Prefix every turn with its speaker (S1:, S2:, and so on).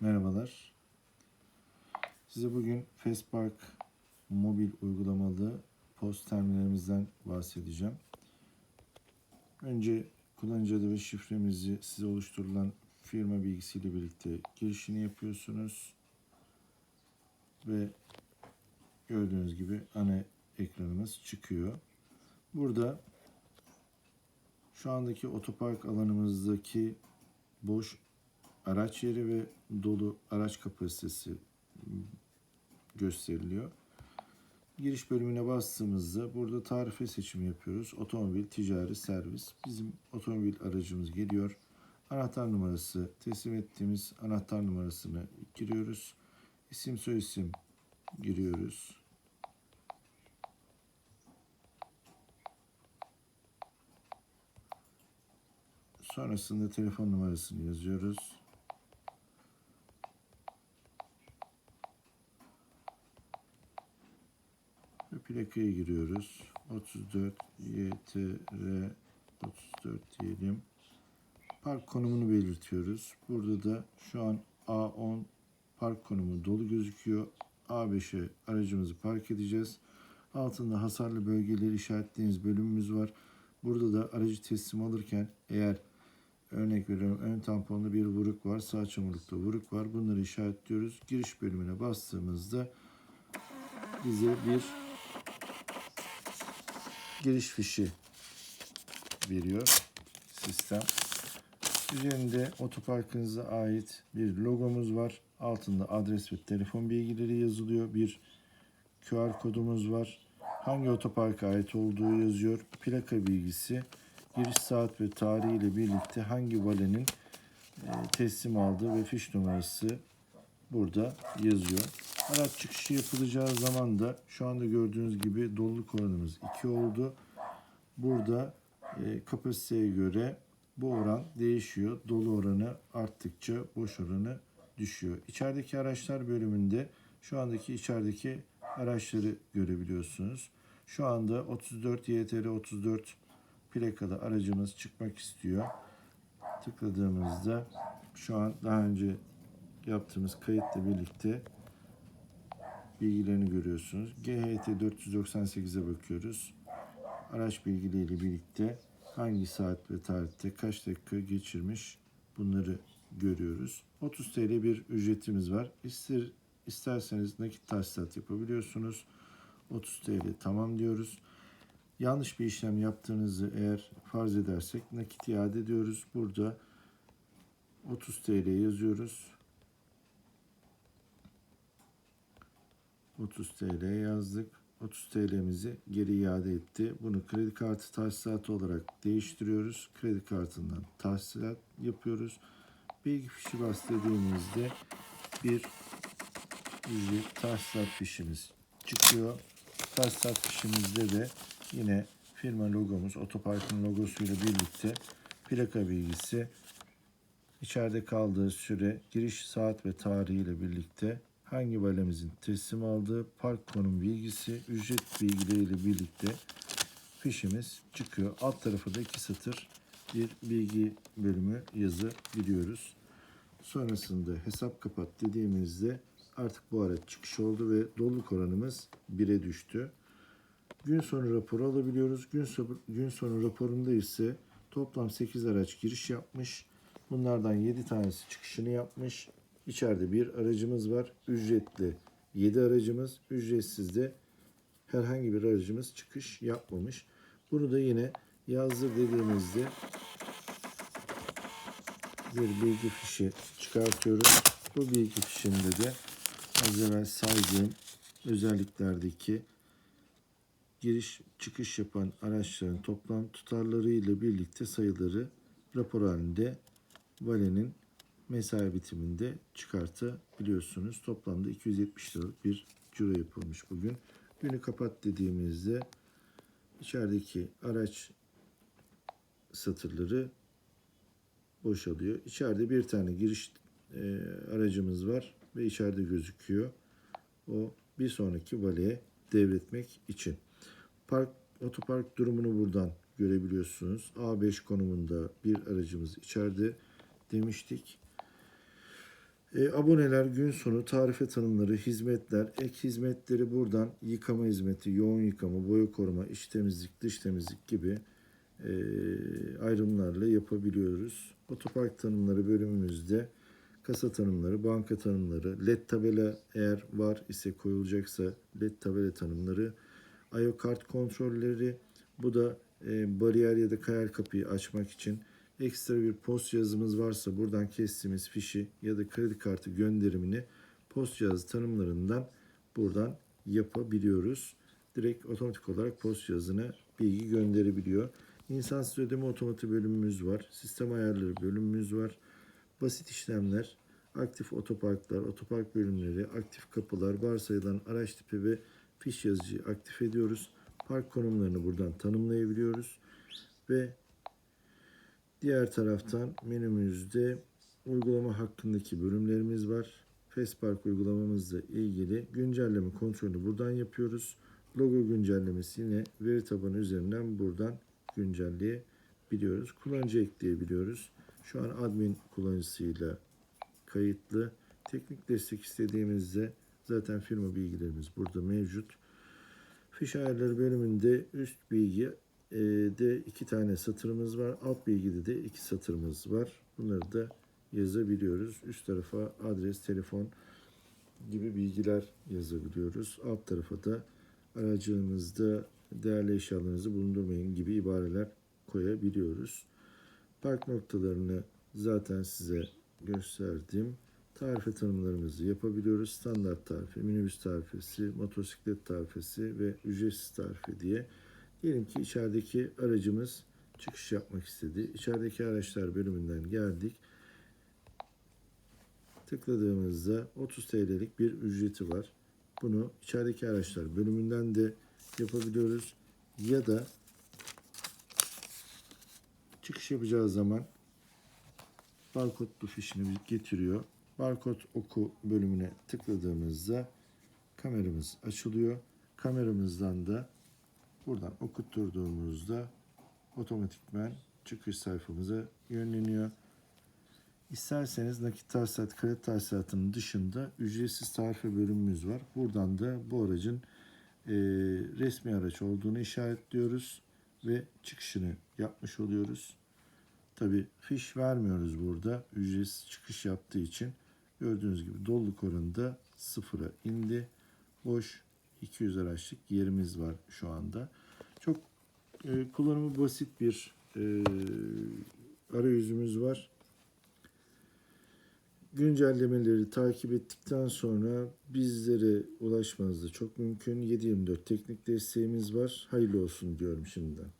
S1: Merhabalar. Size bugün Fastpark mobil uygulamalı post terminalimizden bahsedeceğim. Önce kullanıcı adı ve şifremizi size oluşturulan firma bilgisiyle birlikte girişini yapıyorsunuz. Ve gördüğünüz gibi ana ekranımız çıkıyor. Burada şu andaki otopark alanımızdaki boş araç yeri ve dolu araç kapasitesi gösteriliyor. Giriş bölümüne bastığımızda burada tarife seçimi yapıyoruz. Otomobil, ticari, servis. Bizim otomobil aracımız geliyor. Anahtar numarası teslim ettiğimiz anahtar numarasını giriyoruz. İsim soyisim giriyoruz. Sonrasında telefon numarasını yazıyoruz. Plakaya giriyoruz. 34 YTR 34 diyelim. Park konumunu belirtiyoruz. Burada da şu an A10 park konumu dolu gözüküyor. A5'e aracımızı park edeceğiz. Altında hasarlı bölgeleri işaretlediğiniz bölümümüz var. Burada da aracı teslim alırken eğer örnek veriyorum ön tamponda bir vuruk var, sağ çamurlukta vuruk var. Bunları işaretliyoruz. Giriş bölümüne bastığımızda bize bir giriş fişi veriyor sistem. Üzerinde otoparkınıza ait bir logomuz var. Altında adres ve telefon bilgileri yazılıyor. Bir QR kodumuz var. Hangi otoparka ait olduğu yazıyor. Plaka bilgisi, giriş saat ve tarihi ile birlikte hangi valenin e, teslim aldığı ve fiş numarası burada yazıyor. Araç çıkışı yapılacağı zaman da şu anda gördüğünüz gibi doluluk oranımız 2 oldu. Burada e, kapasiteye göre bu oran değişiyor. Dolu oranı arttıkça boş oranı düşüyor. İçerideki araçlar bölümünde şu andaki içerideki araçları görebiliyorsunuz. Şu anda 34 YTR 34 plakalı aracımız çıkmak istiyor. Tıkladığımızda şu an daha önce yaptığımız kayıtla birlikte bilgilerini görüyorsunuz. GHT 498'e bakıyoruz. Araç bilgileriyle birlikte hangi saat ve tarihte kaç dakika geçirmiş bunları görüyoruz. 30 TL bir ücretimiz var. İster, isterseniz nakit tahsilat yapabiliyorsunuz. 30 TL tamam diyoruz. Yanlış bir işlem yaptığınızı eğer farz edersek nakit iade ediyoruz. Burada 30 TL yazıyoruz. 30 TL yazdık. 30 TL'mizi geri iade etti. Bunu kredi kartı tahsilatı olarak değiştiriyoruz. Kredi kartından tahsilat yapıyoruz. Bilgi fişi bas bir ücret tahsilat fişimiz çıkıyor. Tahsilat fişimizde de yine firma logomuz, otoparkın logosuyla birlikte plaka bilgisi, içeride kaldığı süre, giriş saat ve tarihiyle birlikte hangi valemizin teslim aldığı park konum bilgisi, ücret bilgileriyle birlikte fişimiz çıkıyor. Alt tarafı da iki satır bir bilgi bölümü yazı biliyoruz. Sonrasında hesap kapat dediğimizde artık bu araç çıkış oldu ve doluluk oranımız 1'e düştü. Gün sonu raporu alabiliyoruz. Gün, sonu, gün sonu raporunda ise toplam 8 araç giriş yapmış. Bunlardan 7 tanesi çıkışını yapmış. İçeride bir aracımız var. Ücretli 7 aracımız. Ücretsiz de herhangi bir aracımız çıkış yapmamış. Bunu da yine yazdır dediğimizde bir bilgi fişi çıkartıyoruz. Bu bilgi fişinde de az evvel saydığım özelliklerdeki giriş çıkış yapan araçların toplam tutarları ile birlikte sayıları rapor halinde valenin mesai bitiminde çıkartabiliyorsunuz. Toplamda 270 liralık bir ciro yapılmış bugün. Günü kapat dediğimizde içerideki araç satırları boşalıyor. İçeride bir tane giriş e, aracımız var ve içeride gözüküyor. O bir sonraki valeye devretmek için. Park otopark durumunu buradan görebiliyorsunuz. A5 konumunda bir aracımız içeride demiştik. E, aboneler, gün sonu, tarife tanımları, hizmetler, ek hizmetleri buradan yıkama hizmeti, yoğun yıkama, boya koruma, iç temizlik, dış temizlik gibi e, ayrımlarla yapabiliyoruz. Otopark tanımları bölümümüzde kasa tanımları, banka tanımları, led tabela eğer var ise koyulacaksa led tabela tanımları, IO kart kontrolleri, bu da e, bariyer ya da kayar kapıyı açmak için ekstra bir post yazımız varsa buradan kestiğimiz fişi ya da kredi kartı gönderimini post cihazı tanımlarından buradan yapabiliyoruz. Direkt otomatik olarak post cihazına bilgi gönderebiliyor. İnsansız ödeme otomatı bölümümüz var. Sistem ayarları bölümümüz var. Basit işlemler, aktif otoparklar, otopark bölümleri, aktif kapılar, varsayılan araç tipi ve fiş yazıcıyı aktif ediyoruz. Park konumlarını buradan tanımlayabiliyoruz. Ve diğer taraftan menümüzde uygulama hakkındaki bölümlerimiz var. FastPark uygulamamızla ilgili güncelleme kontrolünü buradan yapıyoruz. Logo güncellemesi yine veri tabanı üzerinden buradan güncelleyebiliyoruz. Kullanıcı ekleyebiliyoruz. Şu an admin kullanıcısıyla kayıtlı. Teknik destek istediğimizde zaten firma bilgilerimiz burada mevcut. Fiş ayarları bölümünde üst bilgi de iki tane satırımız var. Alt bilgide de iki satırımız var. Bunları da yazabiliyoruz. Üst tarafa adres, telefon gibi bilgiler yazabiliyoruz. Alt tarafa da aracınızda değerli eşyalarınızı bulundurmayın gibi ibareler koyabiliyoruz. Park noktalarını zaten size gösterdim. Tarife tanımlarımızı yapabiliyoruz. Standart tarife, minibüs tarifesi, motosiklet tarifesi ve ücretsiz tarife diye. Diyelim ki içerideki aracımız çıkış yapmak istedi. İçerideki araçlar bölümünden geldik. Tıkladığımızda 30 TL'lik bir ücreti var. Bunu içerideki araçlar bölümünden de yapabiliyoruz. Ya da çıkış yapacağı zaman barkodlu fişini getiriyor. Barkod oku bölümüne tıkladığımızda kameramız açılıyor. Kameramızdan da buradan okutturduğumuzda otomatikmen çıkış sayfamıza yönleniyor. İsterseniz nakit tahsilat, kredi tahsilatının dışında ücretsiz tarife bölümümüz var. Buradan da bu aracın e, resmi araç olduğunu işaretliyoruz ve çıkışını yapmış oluyoruz. Tabi fiş vermiyoruz burada ücretsiz çıkış yaptığı için. Gördüğünüz gibi doluluk oranında sıfıra indi. Boş 200 araçlık yerimiz var şu anda. Çok e, kullanımı basit bir e, arayüzümüz var. Güncellemeleri takip ettikten sonra bizlere ulaşmanız da çok mümkün. 7/24 teknik desteğimiz var. Hayırlı olsun diyorum şimdiden.